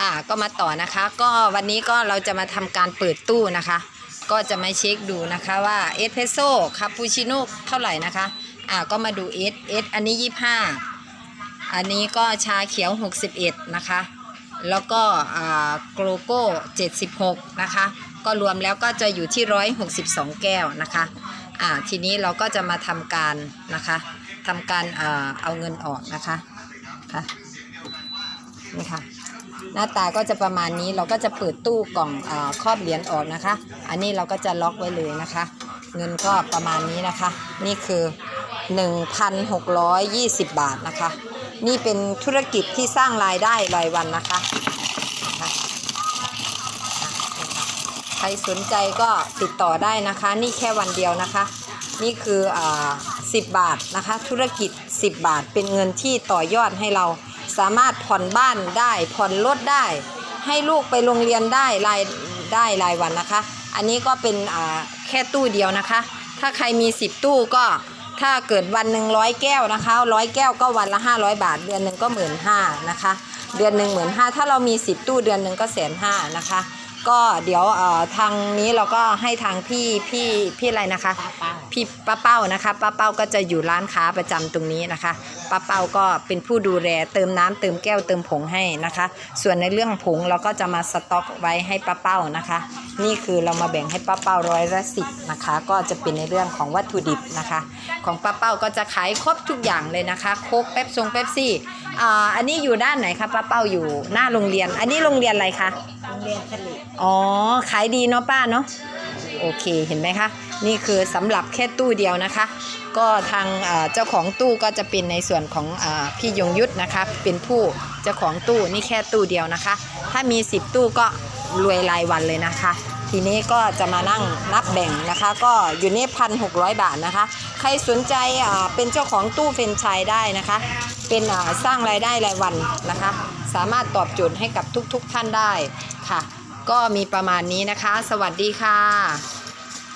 อ่าก็มาต่อนะคะ ก็วันนี้ก็เราจะมาทำการเปิดตู้นะคะ ก็จะมาเช็คดูนะคะว่าเอสเพรสโซ่คาปูชิโน่เท่าไหร่นะคะอ่าก็มาดูเอสเอสอันนี้25อันนี้ก็ชาเขียว 61 นะคะ แล้วก็อ่าโกลโก้ 76 นะคะ ก็รวมแล้วก็จะอยู่ที่ 162 แก้วนะคะอ่าทีนี้เราก็จะมาทำการนะคะทำการอ่าเอาเงินออกนะคะค่ะนี่ค่ะ หน้าตาก็จะประมาณนี้เราก็จะเปิดตู้กล่องอครอบเหรียญออกนะคะ อันนี้เราก็จะล็อกไว้เลยนะคะ เงินก็ประมาณนี้นะคะ นี่คือ 1,620 บาทนะคะ นี่เป็นธุรกิจที่สร้างรายได้รายวันนะคะใครสนใจก็ติดต่อได้นะคะ นี่แค่วันเดียวนะคะ นี่คืออา10 บาทนะคะ ธุรกิจ 10 บาทเป็นเงินที่ต่อยอดให้เรา สามารถผ่อนบ้านได้ผ่อนรถได้ ให้ลูกไปโรงเรียนได้รายได้รายวันนะคะ อันนี้ก็เป็นอ่าแค่ตู้เดียวนะคะ ถ้าใครมี 10 ตู้ก็ถ้าเกิดวันหนึ่งร้อยแก้วนะคะร้อยแก้วก็วันละ 500 บาท เดือนหนึ่งก็หมื่นห้านะคะ เดือนหนึ่งหมื่นห้าถ้าเรามี 10 ตู้เดือนหนึ่งก็แสนห้านะคะ ก็เดี๋ยวเอ่อทางนี้เราก็ให้ทางพี่พี่พี่อะไรนะคะ พี่ป้าเป้านะคะป้าเป้าก็จะอยู่ร้านค้าประจำตรงนี้นะคะป้าเป้าก็เป็นผู้ดูแลเติมน้ำเติมแก้วเติมผงให้นะคะ ส่วนในเรื่องผงเราก็จะมาสต็อกไว้ให้ป้าเป้านะคะ นี่คือเรามาแบ่งให้ป้าเป้าร้อยละสิบนะคะ ก็จะเป็นในเรื่องของวัตถุดิบนะคะ ของป้าเป้าก็จะขายครบทุกอย่างเลยนะคะโคกเป๊ปซงเป๊ปซี่อ่าอันนี้อยู่ด้านไหนคะป้าเป้าอยู่หน้าโรงเรียน อันนี้โรงเรียนอะไรคะโรง เรียนสลิอ๋อ ขายดีเนาะป้าเนาะ โอเค เห็นไหมคะ นี่คือสำหรับแค่ตู้เดียวนะคะ ก็ทางเจ้าของตู้ก็จะเป็นในส่วนของอพี่ยงยุทธนะคะ เป็นผู้เจ้าของตู้นี่แค่ตู้เดียวนะคะ ถ้ามี 10 ตู้ก็รวยรายวันเลยนะคะ ทีนี้ก็จะมานั่งนับแบ่งนะคะ ก็อยู่นี่พันหกบาทนะคะ ใครสนใจเป็นเจ้าของตู้เฟรนไชส์ได้นะคะ เป็นสร้างรายได้รายวันนะคะ สามารถตอบโจทย์ให้กับทุกๆท่านได้ค่ะ ก็มีประมาณนี้นะคะ สวัสดีค่ะ